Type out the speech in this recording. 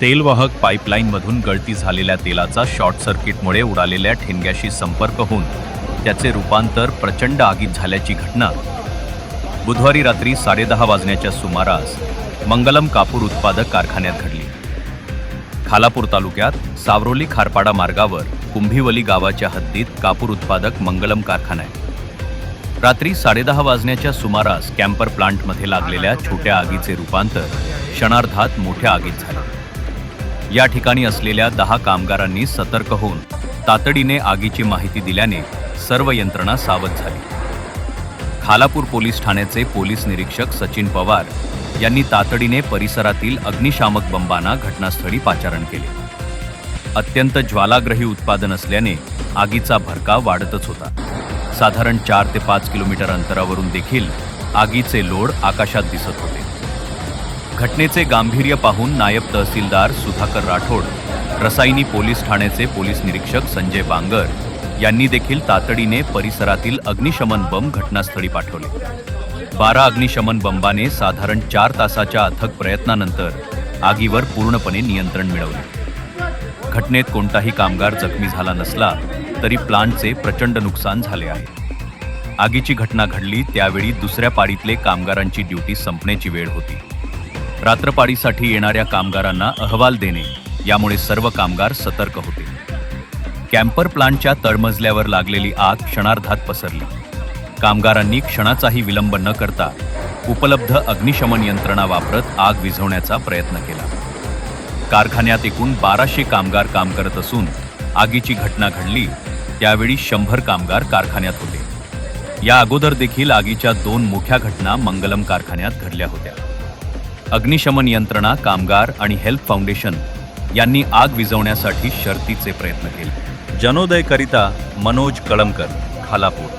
तेलवाहक पाईपलाईनमधून गळती झालेल्या तेलाचा शॉर्ट सर्किटमुळे उडालेल्या ठेंग्याशी संपर्क होऊन त्याचे रूपांतर प्रचंड आगीत झाल्याची घटना बुधवारी रात्री साडेदहा वाजण्याच्या सुमारास मंगलम कापूर उत्पादक कारखान्यात घडली. खालापूर तालुक्यात सावरोली खारपाडा मार्गावर कुंभिवली गावाच्या हद्दीत कापूर उत्पादक मंगलम कारखाना आहे. रात्री साडेदहा वाजण्याच्या सुमारास कॅम्पर प्लांटमध्ये लागलेल्या छोट्या आगीचे रूपांतर क्षणार्धात मोठ्या आगीत झाले. या ठिकाणी असलेल्या दहा कामगारांनी सतर्क होऊन तातडीने आगीची माहिती दिल्याने सर्व यंत्रणा सावध झाली. खालापूर पोलीस ठाण्याचे पोलीस निरीक्षक सचिन पवार यांनी तातडीने परिसरातील अग्निशामक बंबांना घटनास्थळी पाचारण केले. अत्यंत ज्वालाग्रही उत्पादन असल्याने आगीचा भडका वाढतच होता. साधारण चार ते पाच किलोमीटर अंतरावरून देखील आगीचे लोड आकाशात दिसत होते. घटनेचे गांभीर्य पाहून नायब तहसीलदार सुधाकर राठोड रसायनी पोलीस ठाण्याचे पोलीस निरीक्षक संजय बांगर यांनी देखील तातडीने परिसरातील अग्निशमन बंब घटनास्थळी पाठवले. बारा अग्निशमन बंबाने साधारण चार तासाच्या अथक प्रयत्नानंतर आगीवर पूर्णपणे नियंत्रण मिळवले. घटनेत कोणताही कामगार जखमी झाला नसला तरी प्लांटचे प्रचंड नुकसान झाले आहे. आगीची घटना घडली त्यावेळी दुसऱ्या पाळीतले कामगारांची ड्युटी संपण्याची वेळ होती. रात्रपाळीसाठी येणाऱ्या कामगारांना अहवाल देणे यामुळे सर्व कामगार सतर्क होते. कॅम्पर प्लांटच्या तळमजल्यावर लागलेली आग क्षणार्धात पसरली. कामगारांनी क्षणाचाही विलंब न करता उपलब्ध अग्निशमन यंत्रणा वापरत आग विझवण्याचा प्रयत्न केला. कारखान्यात एकूण बाराशे कामगार काम करत असून आगीची घटना घडली त्यावेळी शंभर कामगार कारखान्यात होते. या अगोदर देखील आगीच्या दोन मोठ्या घटना मंगलम कारखान्यात घडल्या होत्या. अग्निशमन यंत्रणा कामगार आणि हेल्प फाउंडेशन यांनी आग विझवण्यासाठी शर्तीचे प्रयत्न केले. जनोदयकरिता मनोज कळमकर खालापूर.